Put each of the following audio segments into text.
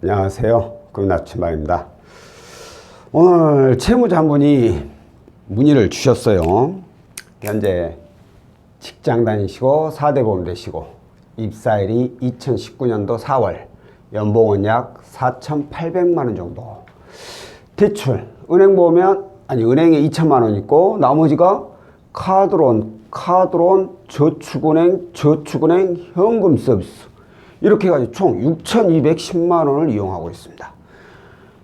안녕하세요. 금나치마입니다. 오늘 채무자 한 분이 문의를 주셨어요. 현재 직장 다니시고 4대 보험 되시고 입사일이 2019년도 4월 연봉은 약 4,800만 원 정도 대출 은행 보면 아니 은행에 2천만 원 있고 나머지가 카드론 카드론 저축은행 저축은행 현금 서비스 이렇게 해가지고 총 6,210만 원을 이용하고 있습니다.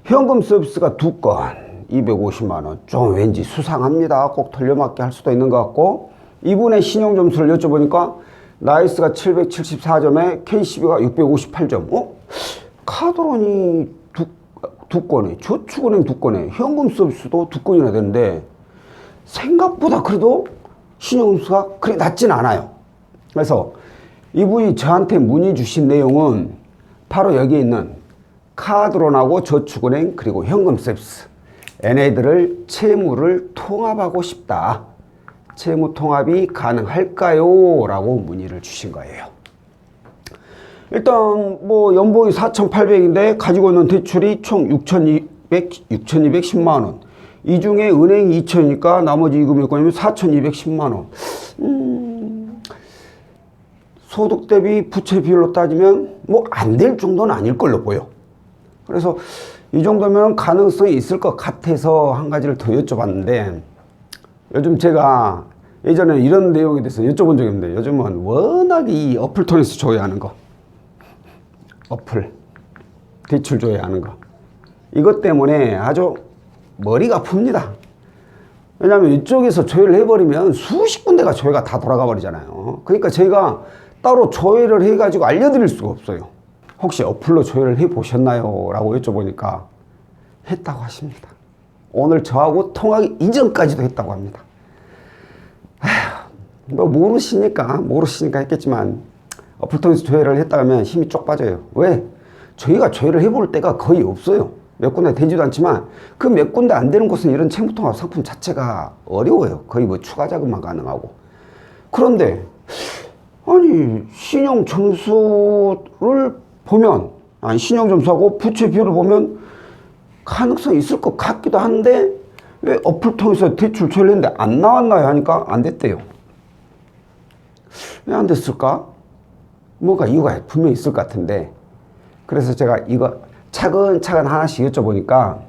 현금 서비스가 두 건 250만 원. 좀 왠지 수상합니다. 꼭 돌려막기 할 수도 있는 것 같고 이분의 신용 점수를 여쭤보니까 나이스가 774점에 KCB가 658점. 어? 카드론이 두, 두 건에 저축은행 두 건에 현금 서비스도 두 건이나 되는데 생각보다 그래도 신용 점수가 그리 낮진 않아요. 그래서 이분이 저한테 문의 주신 내용은 바로 여기 있는 카드론하고 저축은행 그리고 현금 서비스 얘네들을 채무를 통합하고 싶다. 채무 통합이 가능할까요? 라고 문의를 주신 거예요. 일단 뭐 연봉이 4,800인데 가지고 있는 대출이 총 6,200, 6,210만 원. 이 중에 은행 2천이니까 나머지 이금이 몇건이면 4,210만 원. 음, 소득 대비 부채 비율로 따지면 뭐 안 될 정도는 아닐 걸로 보여. 그래서 이 정도면 가능성이 있을 것 같아서 한 가지를 더 여쭤봤는데 요즘 제가 예전에 이런 내용에 대해서 여쭤본 적이 있는데 요즘은 워낙 이 어플 통해서 조회하는 거 어플 대출 조회하는 거 이것 때문에 아주 머리가 아픕니다. 왜냐하면 이쪽에서 조회를 해버리면 수십 군데가 조회가 다 돌아가 버리잖아요. 그러니까 제가 따로 조회를 해가지고 알려드릴 수가 없어요. 혹시 어플로 조회를 해보셨나요? 라고 여쭤보니까 했다고 하십니다. 오늘 저하고 통하기 이전까지도 했다고 합니다. 아휴, 뭐 모르시니까, 모르시니까 했겠지만 어플 통해서 조회를 했다 하면 힘이 쪽 빠져요. 왜? 저희가 조회를 해볼 때가 거의 없어요. 몇 군데 되지도 않지만 그 몇 군데 안 되는 곳은 이런 채무통합 상품 자체가 어려워요. 거의 뭐 추가 자금만 가능하고. 그런데 아니 신용 점수를 보면 아니 신용 점수하고 부채 비율을 보면 가능성이 있을 것 같기도 한데 왜 어플 통해서 대출 처리했는데 안 나왔나요 하니까 안 됐대요. 왜 안 됐을까? 뭔가 이유가 분명히 있을 것 같은데 그래서 제가 이거 차근차근 하나씩 여쭤보니까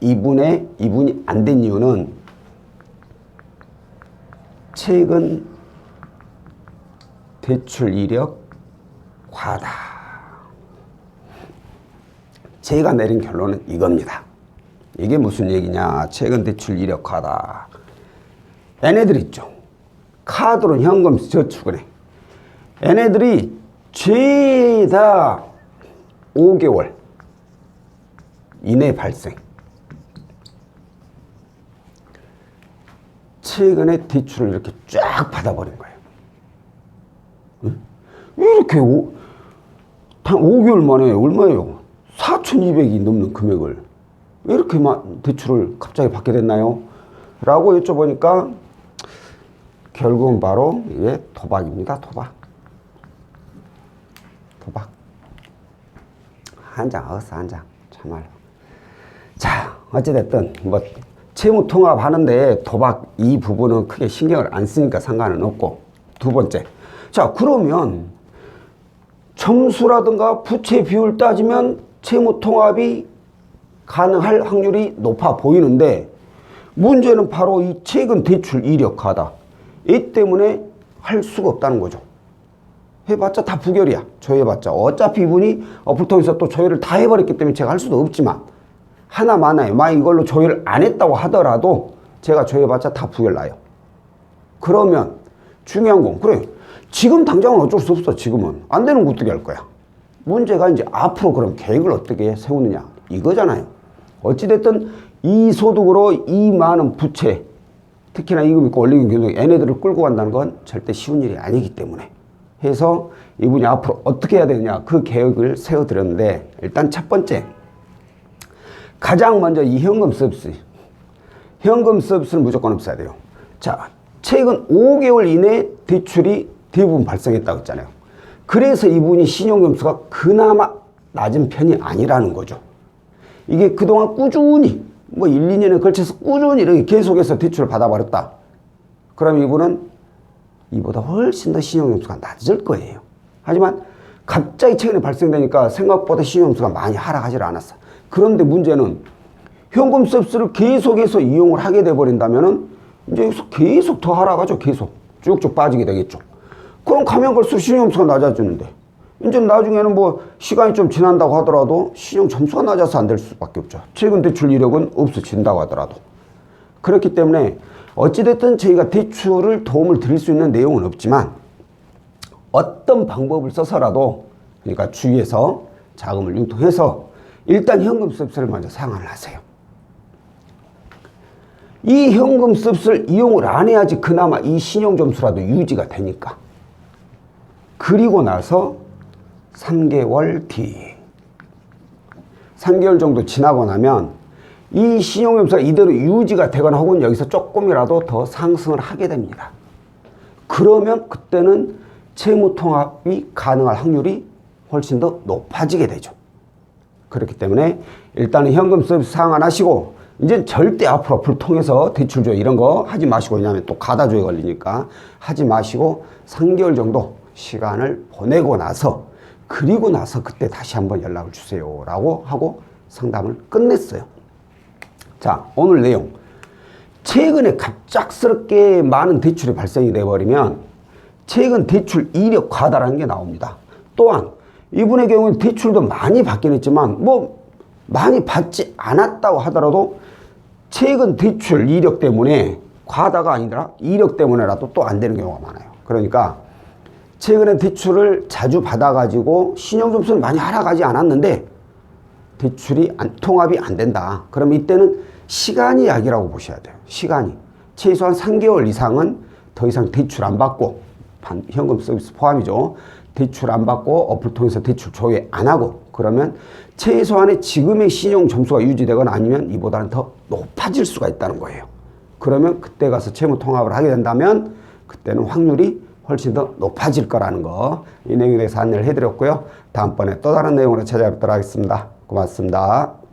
이분의 이분이 안 된 이유는 최근 대출 이력 과다. 제가 내린 결론은 이겁니다. 이게 무슨 얘기냐? 최근 대출 이력 과다. 얘네들 있죠. 카드론 현금 저축은행. 얘네들이 죄다 5개월 이내 발생. 최근에 대출을 이렇게 쫙 받아버린 거예요. 이렇게 오, 단 5개월 만에 얼마예요? 4,200이 넘는 금액을 왜 이렇게 만 대출을 갑자기 받게 됐나요? 라고 여쭤보니까 결국은 바로 이게 도박입니다. 도박. 도박. 한 장, 어서 한 장. 참말로. 자, 어찌됐든, 뭐, 채무 통합 하는데 도박 이 부분은 크게 신경을 안 쓰니까 상관은 없고. 두 번째. 자, 그러면 점수라든가 부채 비율 따지면 채무 통합이 가능할 확률이 높아 보이는데 문제는 바로 이 최근 대출 이력하다. 이 때문에 할 수가 없다는 거죠. 해봤자 다 부결이야. 조회해봤자. 어차피 이분이 어플 통해서 또 조회를 다 해버렸기 때문에 제가 할 수도 없지만 하나 많아요. 만약 이걸로 조회를 안 했다고 하더라도 제가 조회해봤자 다 부결 나요. 그러면 중요한 건 그래. 지금 당장은 어쩔 수 없어. 지금은 안 되는 거 어떻게 할 거야. 문제가 이제 앞으로 그럼 계획을 어떻게 세우느냐 이거잖아요. 어찌됐든 이 소득으로 이 많은 부채 특히나 이금 있고 원리금 교동 얘네들을 끌고 간다는 건 절대 쉬운 일이 아니기 때문에 해서 이분이 앞으로 어떻게 해야 되느냐 그 계획을 세워드렸는데 일단 첫 번째 가장 먼저 이 현금 서비스 현금 서비스는 무조건 없어야 돼요. 자 최근 5개월 이내 대출이 대부분 발생했다고 했잖아요. 그래서 이분이 신용점수가 그나마 낮은 편이 아니라는 거죠. 이게 그동안 꾸준히 뭐 1, 2년에 걸쳐서 꾸준히 이렇게 계속해서 대출을 받아버렸다. 그럼 이분은 이보다 훨씬 더 신용점수가 낮을 거예요. 하지만 갑자기 최근에 발생되니까 생각보다 신용점수가 많이 하락하지 않았어. 그런데 문제는 현금 서비스를 계속해서 이용을 하게 돼버린다면은 이제 계속 더 하락하죠. 계속 쭉쭉 빠지게 되겠죠. 그럼 가면 갈수록 신용점수가 낮아지는데 이제 나중에는 뭐 시간이 좀 지난다고 하더라도 신용 점수가 낮아서 안 될 수밖에 없죠. 최근 대출 이력은 없어진다고 하더라도. 그렇기 때문에 어찌됐든 저희가 대출을 도움을 드릴 수 있는 내용은 없지만 어떤 방법을 써서라도 그러니까 주위에서 자금을 융통해서 일단 현금 서비스를 먼저 사용을 하세요. 이 현금 서비스를 이용을 안 해야지 그나마 이 신용 점수라도 유지가 되니까. 그리고 나서 3개월 뒤 3개월 정도 지나고 나면 이 신용점수가 이대로 유지가 되거나 혹은 여기서 조금이라도 더 상승을 하게 됩니다. 그러면 그때는 채무 통합이 가능할 확률이 훨씬 더 높아지게 되죠. 그렇기 때문에 일단은 현금 서비스 상환 하시고 이제 절대 앞으로 불 통해서 대출조 이런 거 하지 마시고 왜냐하면 또 가다조에 걸리니까 하지 마시고 3개월 정도 시간을 보내고 나서 그리고 나서 그때 다시 한번 연락을 주세요 라고 하고 상담을 끝냈어요. 자 오늘 내용 최근에 갑작스럽게 많은 대출이 발생이 돼버리면 최근 대출 이력 과다라는 게 나옵니다. 또한 이분의 경우는 대출도 많이 받긴 했지만 뭐 많이 받지 않았다고 하더라도 최근 대출 이력 때문에 과다가 아니라 이력 때문에라도 또 안 되는 경우가 많아요. 그러니까 최근에 대출을 자주 받아가지고 신용점수는 많이 하락하지 않았는데 대출이 안, 통합이 안 된다. 그럼 이때는 시간이 약이라고 보셔야 돼요. 시간이. 최소한 3개월 이상은 더 이상 대출 안 받고, 반- 현금 서비스 포함이죠. 대출 안 받고 어플 통해서 대출 조회 안 하고, 그러면 최소한의 지금의 신용 점수가 유지되거나 아니면 이보다는 더 높아질 수가 있다는 거예요. 그러면 그때 가서 채무 통합을 하게 된다면 그때는 확률이 훨씬 더 높아질 거라는 거. 이 내용에 대해서 안내를 해드렸고요. 다음번에 또 다른 내용으로 찾아뵙도록 하겠습니다. 고맙습니다.